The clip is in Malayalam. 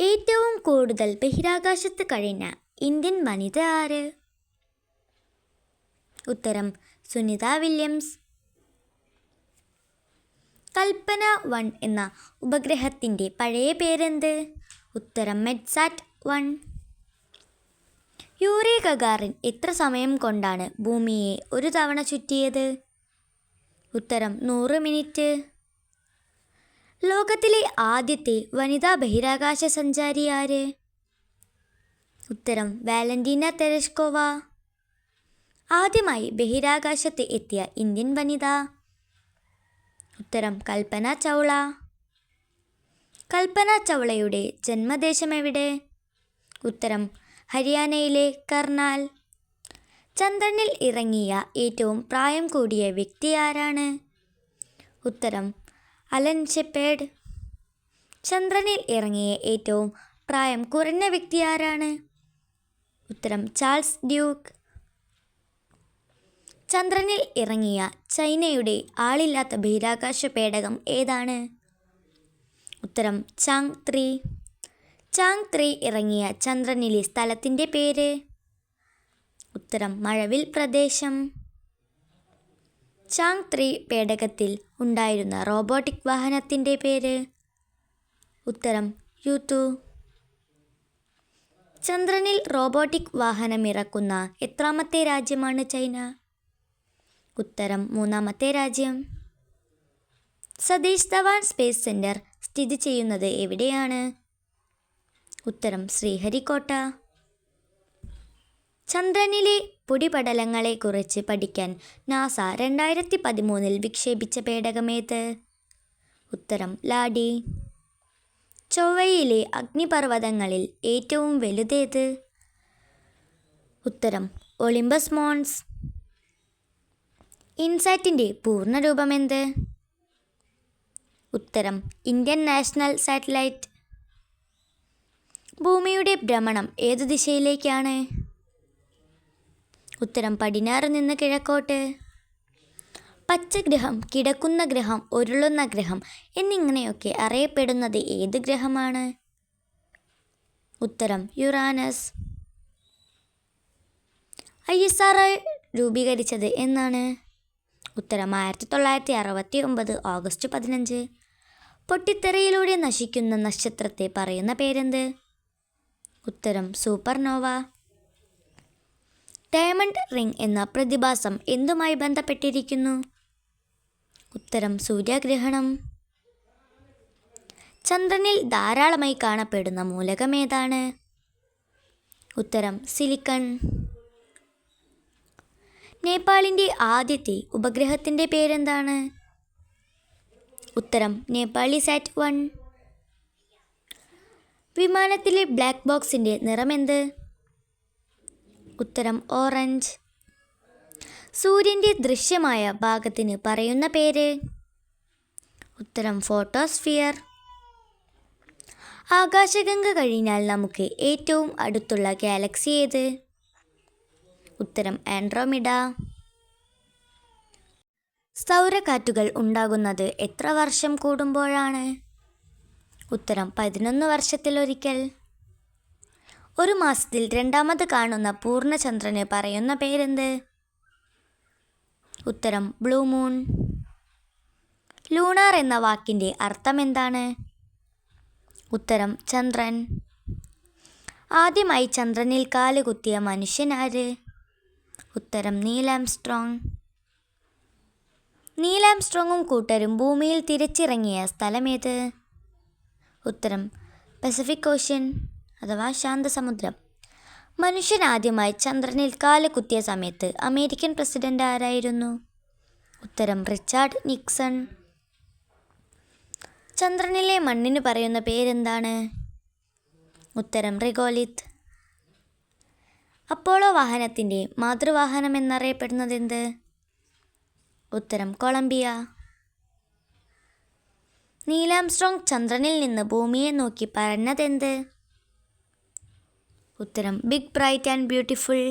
ഏറ്റവും കൂടുതൽ ബഹിരാകാശത്ത് കഴിഞ്ഞ ഇന്ത്യൻ വനിത ആര്? ഉത്തരം സുനിത വില്യംസ്. കൽപ്പന വൺ എന്ന ഉപഗ്രഹത്തിന്റെ പഴയ പേരെന്ത്? ഉത്തരം മെഡ്സാറ്റ് വൺ. യൂറി ഗഗാറിൻ എത്ര സമയം കൊണ്ടാണ് ഭൂമിയെ ഒരു തവണ ചുറ്റിയത്? ഉത്തരം നൂറ് മിനിറ്റ്. ലോകത്തിലെ ആദ്യത്തെ വനിതാ ബഹിരാകാശ സഞ്ചാരി ആര്? ഉത്തരം വാലന്റീന തെരഷ്കോവ. ആദ്യമായി ബഹിരാകാശത്ത് എത്തിയ ഇന്ത്യൻ വനിത. ഉത്തരം കൽപ്പന ചൗള. കൽപ്പന ചൗളയുടെ ജന്മദേശം എവിടെ? ഉത്തരം ഹരിയാനയിലെ കർണാൽ. ചന്ദ്രനിൽ ഇറങ്ങിയ ഏറ്റവും പ്രായം കൂടിയ വ്യക്തി ആരാണ്? ഉത്തരം അലൻ ഷെപ്പേഡ്. ചന്ദ്രനിൽ ഇറങ്ങിയ ഏറ്റവും പ്രായം കുറഞ്ഞ വ്യക്തി ആരാണ്? ഉത്തരം ചാൾസ് ഡ്യൂക്ക്. ചന്ദ്രനിൽ ഇറങ്ങിയ ചൈനയുടെ ആളില്ലാത്ത ബഹിരാകാശ പേടകം ഏതാണ്? ഉത്തരം ചാങ് ത്രീ. ചാങ് ത്രീ ഇറങ്ങിയ ചന്ദ്രനിലെ സ്ഥലത്തിന്റെ പേര്? ഉത്തരം മഴവിൽ പ്രദേശം. ചാങ് ത്രീ പേടകത്തിൽ ഉണ്ടായിരുന്ന റോബോട്ടിക് വാഹനത്തിന്റെ പേര്? ഉത്തരം യുതു. ചന്ദ്രനിൽ റോബോട്ടിക് വാഹനം ഇറക്കുന്ന എത്രാമത്തെ രാജ്യമാണ് ചൈന? ഉത്തരം മൂന്നാമത്തെ രാജ്യം. സതീഷ് ധവാൻ സ്പേസ് സെന്റർ സ്ഥിതി ചെയ്യുന്നത് എവിടെയാണ്? ഉത്തരം ശ്രീഹരിക്കോട്ട. ചന്ദ്രനിലെ പൊടിപടലങ്ങളെക്കുറിച്ച് പഠിക്കാൻ നാസ രണ്ടായിരത്തി പതിമൂന്നിൽ വിക്ഷേപിച്ച പേടകമേത്? ഉത്തരം ലാഡി. ചൊവ്വയിലെ അഗ്നിപർവതങ്ങളിൽ ഏറ്റവും വലുതേത്? ഉത്തരം ഒളിമ്പസ് മോൺസ്. ഇൻസാറ്റിന്റെ പൂർണരൂപമെന്ത്? ഉത്തരം ഇന്ത്യൻ നാഷണൽ സാറ്റലൈറ്റ്. ഭൂമിയുടെ ഭ്രമണം ഏതു ദിശയിലേക്കാണ്? ഉത്തരം പടിഞ്ഞാറ് നിന്ന് കിഴക്കോട്ട്. പച്ചഗ്രഹം കിടക്കുന്ന ഗ്രഹം ഉരുളുന്ന ഗ്രഹം എന്നിങ്ങനെയൊക്കെ അറിയപ്പെടുന്നത് ഏത് ഗ്രഹമാണ്? ഉത്തരം യുറാനസ്. ഐ എസ് ആർ രൂപീകരിച്ചത് എന്നാണ്. ഉത്തരം ആയിരത്തി തൊള്ളായിരത്തി അറുപത്തി ഒമ്പത് ഓഗസ്റ്റ് പതിനഞ്ച്. പൊട്ടിത്തെറിയിലൂടെ നശിക്കുന്ന നക്ഷത്രത്തെ പറയുന്ന പേരെന്ത്? ഉത്തരം സൂപ്പർനോവ. ഡയമണ്ട് റിംഗ് എന്ന പ്രതിഭാസം എന്തുമായി ബന്ധപ്പെട്ടിരിക്കുന്നു? ഉത്തരം സൂര്യഗ്രഹണം. ചന്ദ്രനിൽ ധാരാളമായി കാണപ്പെടുന്ന മൂലകം ഏതാണ്? ഉത്തരം സിലിക്കൺ. നേപ്പാളിന്റെ ആദ്യത്തെ ഉപഗ്രഹത്തിന്റെ പേരെന്താണ്? ഉത്തരം നേപ്പാളി സാറ്റ് വൺ. വിമാനത്തിലെ ബ്ലാക്ക് ബോക്സിന്റെ നിറമെന്ത്? ഉത്തരം ഓറഞ്ച്. സൂര്യന്റെ ദൃശ്യമായ ഭാഗത്തിന് പറയുന്ന പേര്? ഉത്തരം ഫോട്ടോസ്ഫിയർ. ആകാശഗംഗ കഴിഞ്ഞാൽ നമുക്ക് ഏറ്റവും അടുത്തുള്ള ഗാലക്സി ഏത്? ഉത്തരം ആൻഡ്രോമിഡ. സൗരക്കാറ്റുകൾ ഉണ്ടാകുന്നത് എത്ര വർഷം കൂടുമ്പോഴാണ്? ഉത്തരം പതിനൊന്ന് വർഷത്തിലൊരിക്കൽ. ഒരു മാസത്തിൽ രണ്ടാമത് കാണുന്ന പൂർണചന്ദ്രന് പറയുന്ന പേരെന്ത്? ഉത്തരം ബ്ലൂ മൂൺ. ലൂണാർ എന്ന വാക്കിന്റെ അർത്ഥം എന്താണ്? ഉത്തരം ചന്ദ്രൻ. ആദ്യമായി ചന്ദ്രനിൽ കാലുകുത്തിയ മനുഷ്യൻ ആര്? ഉത്തരം നീലാംസ്ട്രോങ് നീലാംസ്ട്രോങ്ങും കൂട്ടരും ഭൂമിയിൽ തിരിച്ചിറങ്ങിയ സ്ഥലമേത് ഉത്തരം പസഫിക് ഓഷ്യൻ. അഥവാ ശാന്തസമുദ്രം. മനുഷ്യൻ ആദ്യമായി ചന്ദ്രനിൽ കാൽ കുത്തിയ സമയത്ത് അമേരിക്കൻ പ്രസിഡന്റ് ആരായിരുന്നു? ഉത്തരം റിച്ചാർഡ് നിക്സൺ. ചന്ദ്രനിലെ മണ്ണിന് പറയുന്ന പേരെന്താണ്? ഉത്തരം റിഗോലിത്ത്. അപ്പോളോ വാഹനത്തിന്റെ മാതൃവാഹനം എന്നറിയപ്പെടുന്നത് എന്ത് ഉത്തരം കൊളംബിയ. നീലാംസ്ട്രോങ് ചന്ദ്രനിൽ നിന്ന് ഭൂമിയെ നോക്കി പറഞ്ഞതെന്ത്? ഉത്തരം. Big bright and beautiful.